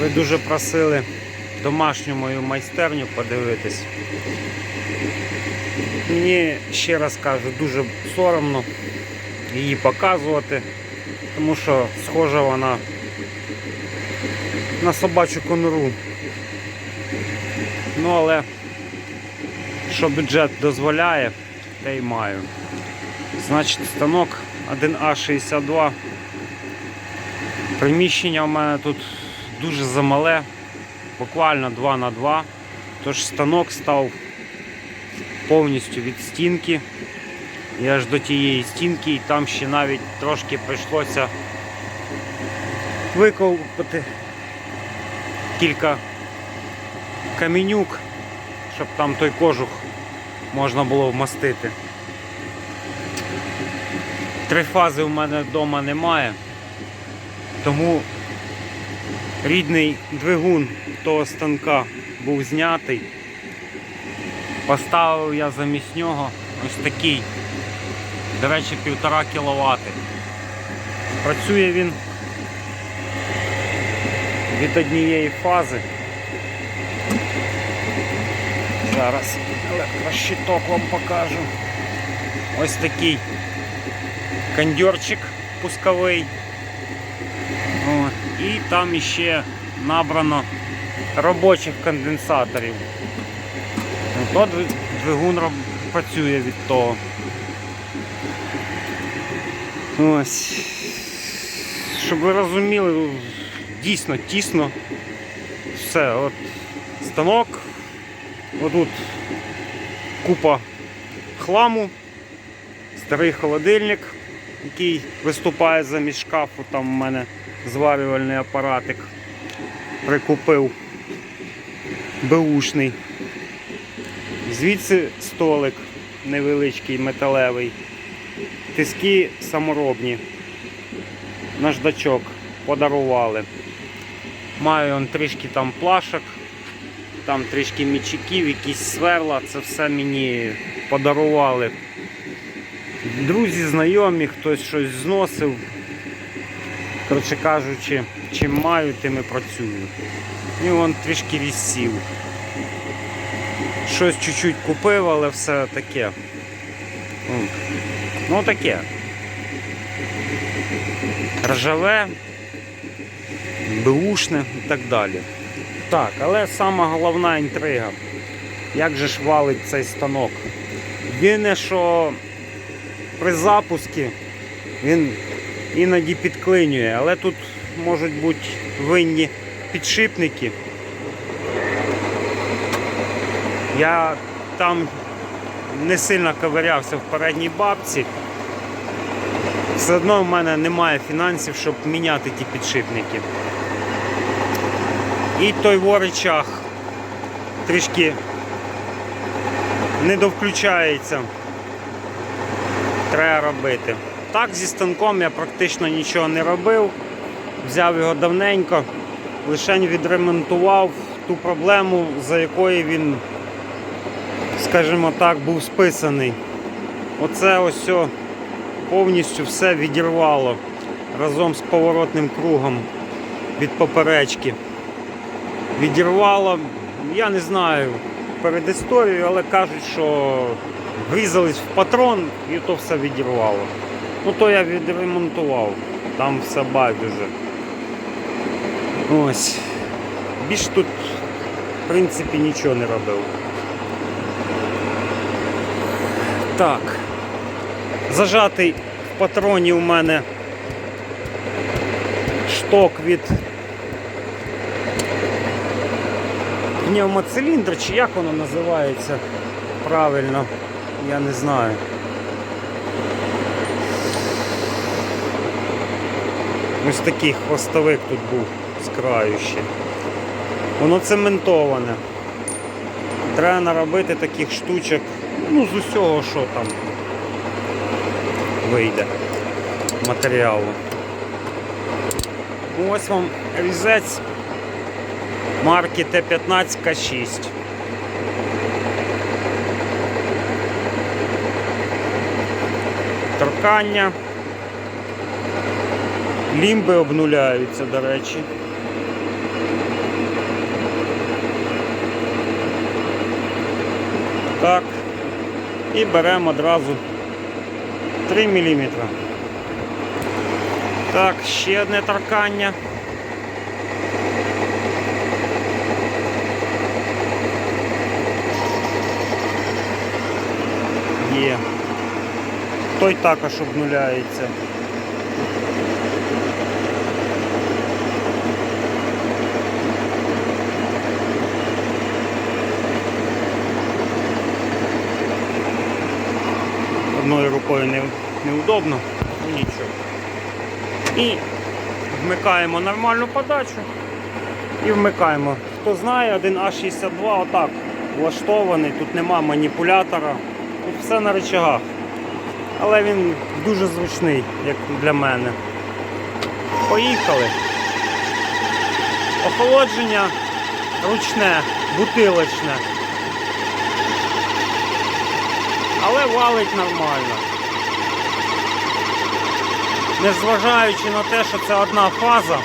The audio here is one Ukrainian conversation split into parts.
Ви дуже просили домашню мою майстерню подивитись. Мені ще раз кажу, дуже соромно її показувати, тому що схожа вона на собачу конуру. Ну але що бюджет дозволяє, те й маю. Значить, станок 1А62. Приміщення у мене тут дуже замале, буквально 2 на 2 Тож станок став повністю від стінки. І аж до тієї стінки, і там ще навіть трошки прийшлося виколупати кілька камінюк, щоб там той кожух можна було вмастити. Три фази у мене вдома немає, тому рідний двигун того станка був знятий. Поставив я замість нього ось такий, до речі, півтора кВт. Працює він від однієї фази. Зараз електрощиток вам покажу. Ось такий кондьорчик пусковий. І там іще набрано робочих конденсаторів. То двигун працює від того. Ось. Щоб ви розуміли, дійсно тісно. Все, от станок. Отут купа хламу, старий холодильник, який виступає замість шкафу, там у мене зварювальний апаратик прикупив беушний. Звідси столик невеличкий, металевий. Тиски саморобні. Наждачок подарували. Маю он трішки там плашок, там трішки мічиків, якісь сверла, це все мені подарували. Друзі, знайомі, хтось щось зносив. Коротше кажучи, чим маю, тим і працюю. І вон трішки відсів. Щось чуть-чуть купив, але все таке. Ну таке. Ржаве, беушне і так далі. Так, але сама головна інтрига. Як же ж валить цей станок? Єдине, що при запуску він іноді підклинює, але тут можуть бути винні підшипники. Я там не сильно ковирявся в передній бабці. Все одно в мене немає фінансів, щоб міняти ті підшипники. І той воричах трішки не довключається. Треба робити. Так, зі станком я практично нічого не робив. Взяв його давненько, лише відремонтував ту проблему, за якою він, скажімо так, був списаний. Оце ось повністю все відірвало разом з поворотним кругом від поперечки. Відірвало, я не знаю перед історією, але кажуть, що врізались в патрон і то все відірвало. Ну то я відремонтував, там все байдуже. Ось. Більш тут, в принципі, нічого не робив. Так. Зажатий в патроні у мене шток від пневмоциліндр, чи як воно називається правильно, я не знаю. Ось такий хвостовик тут був з краю ще. Воно цементоване. Треба наробити таких штучок, ну, з усього, що там вийде матеріалу. Ну, ось вам різець марки Т15К6. Торкання. Лімби обнуляються, до речі. Так. І беремо одразу 3 мм. Так, ще одне торкання. Є. Той також обнуляється. Одною рукою не, неудобно, ну нічого. І вмикаємо нормальну подачу і вмикаємо. Хто знає, один А62 отак влаштований, тут нема маніпулятора, тут все на рычагах. Але він дуже зручний, як для мене. Поїхали. Охолодження ручне, бутилочне. Але валить нормально. Незважаючи на те, що це одна фаза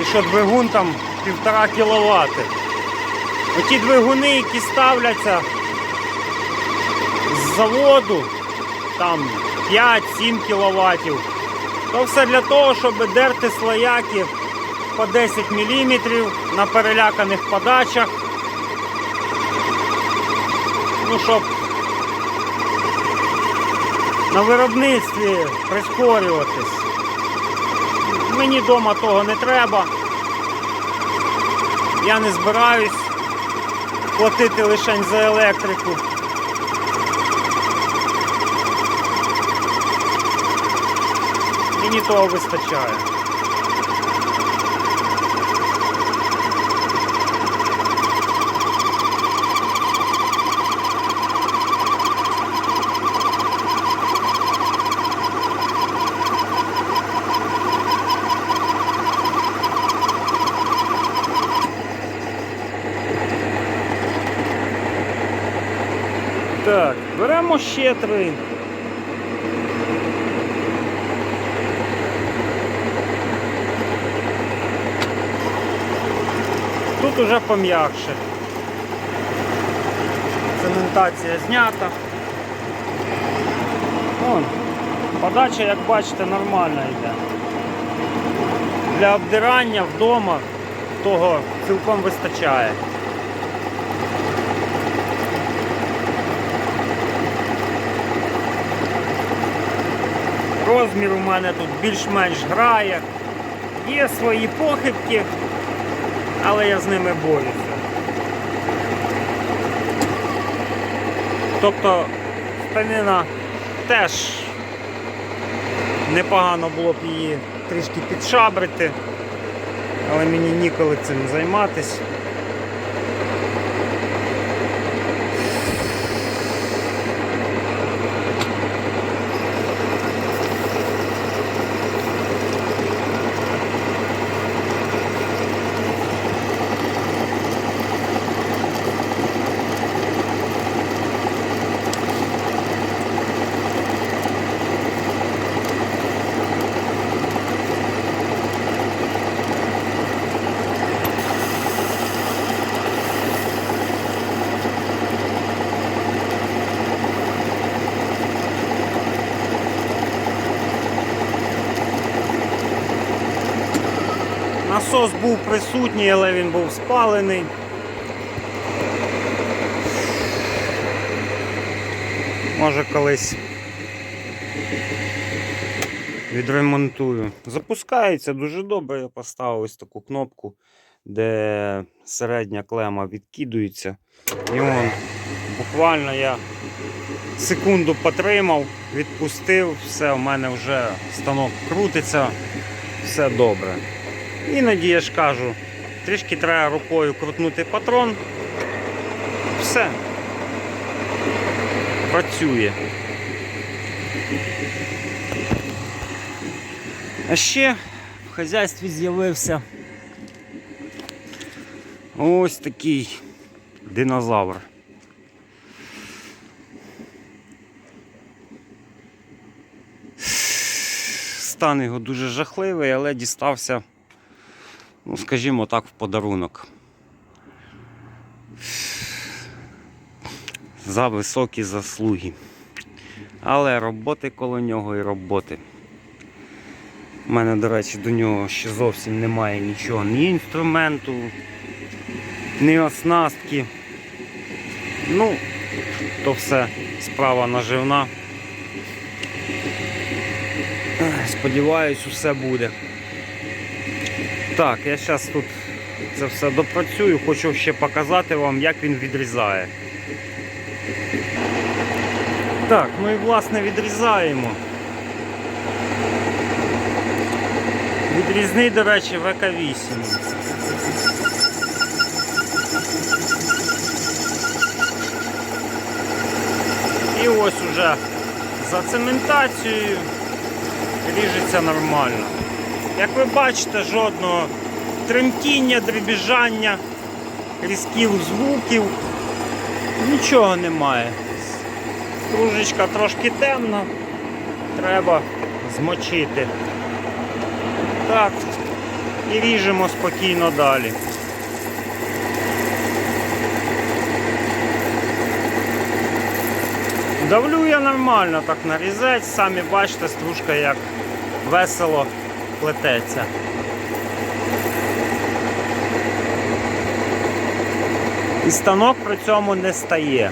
і що двигун там півтора кВт. Оті двигуни, які ставляться з заводу, там 5-7 кВт, то все для того, щоб дерти слояки по 10 мм на переляканих подачах. Ну, щоб на виробництві прискорюватись. Мені вдома того не треба. Я не збираюсь платити лише за електрику. Мені того вистачає. Так, беремо ще три. Тут уже пом'якше. Цементація знята. Вон, подача, як бачите, нормальна йде. Для обдирання вдома того цілком вистачає. Розмір у мене тут більш-менш грає. Є свої похибки, але я з ними борюся. Тобто станина теж непогано було б її трішки підшабрити, але мені ніколи цим займатися. Насос був присутній, але він був спалений. Може колись відремонтую. Запускається дуже добре. Я поставив ось таку кнопку, де середня клема відкидується. І он буквально я секунду потримав, відпустив, все, у мене вже станок крутиться, все добре. Іноді я ж кажу, трішки треба рукою крутнути патрон. Все. Працює. А ще в хазяйстві з'явився ось такий динозавр. стан його дуже жахливий, але дістався, ну, скажімо так, в подарунок. За високі заслуги. Але роботи коло нього і роботи. У мене, до речі, до нього ще зовсім немає нічого, ні інструменту, ні оснастки. Ну, то все справа наживна. Сподіваюсь, усе буде. Так, я зараз тут це все допрацюю, хочу ще показати вам, як він відрізає. Так, ну і власне відрізаємо. Відрізний, до речі, ВК-8. І ось уже за цементацією ріжеться нормально. Як ви бачите, жодного тремтіння, дребіжання, різків звуків, нічого немає. Кружечка трошки темна, треба змочити. Так, і ріжемо спокійно далі. Давлю я нормально так нарізати, самі бачите, стружка як весело плететься. І станок при цьому не стає.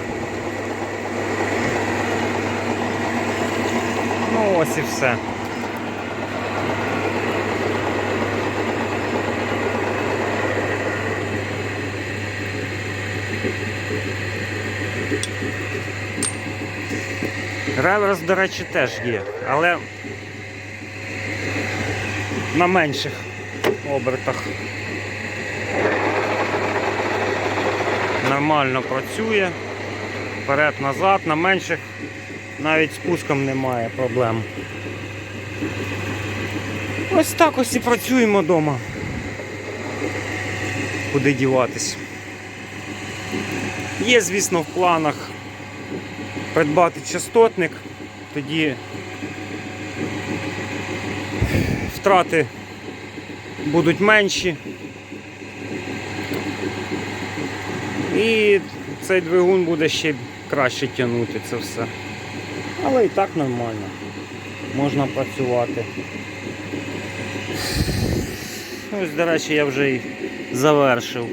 Ну ось і все. Реверс, до речі, теж є, але на менших обертах. Нормально працює. Вперед-назад, на менших навіть з пуском немає проблем. Ось так ось і працюємо вдома. Куди діватись. Є, звісно, в планах придбати частотник, тоді втрати будуть менші. І цей двигун буде ще краще тягнути це все. Але і так нормально. Можна працювати. Ось, до речі, я вже і завершив.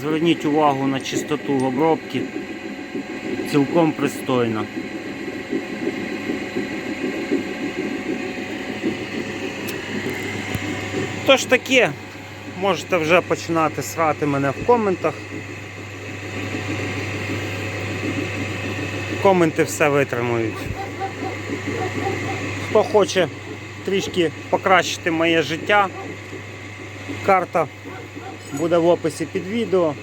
Зверніть увагу на чистоту обробки. Цілком пристойно. Тож таке, можете вже починати срати мене в коментах. Коменти все витримують. Хто хоче трішки покращити моє життя, карта буде в описі під відео.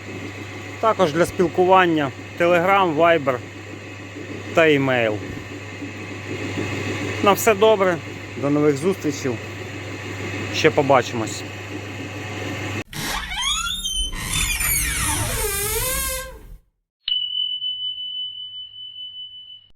Також для спілкування Telegram, Viber та email. На все добре, до нових зустрічей. Ще побачимось.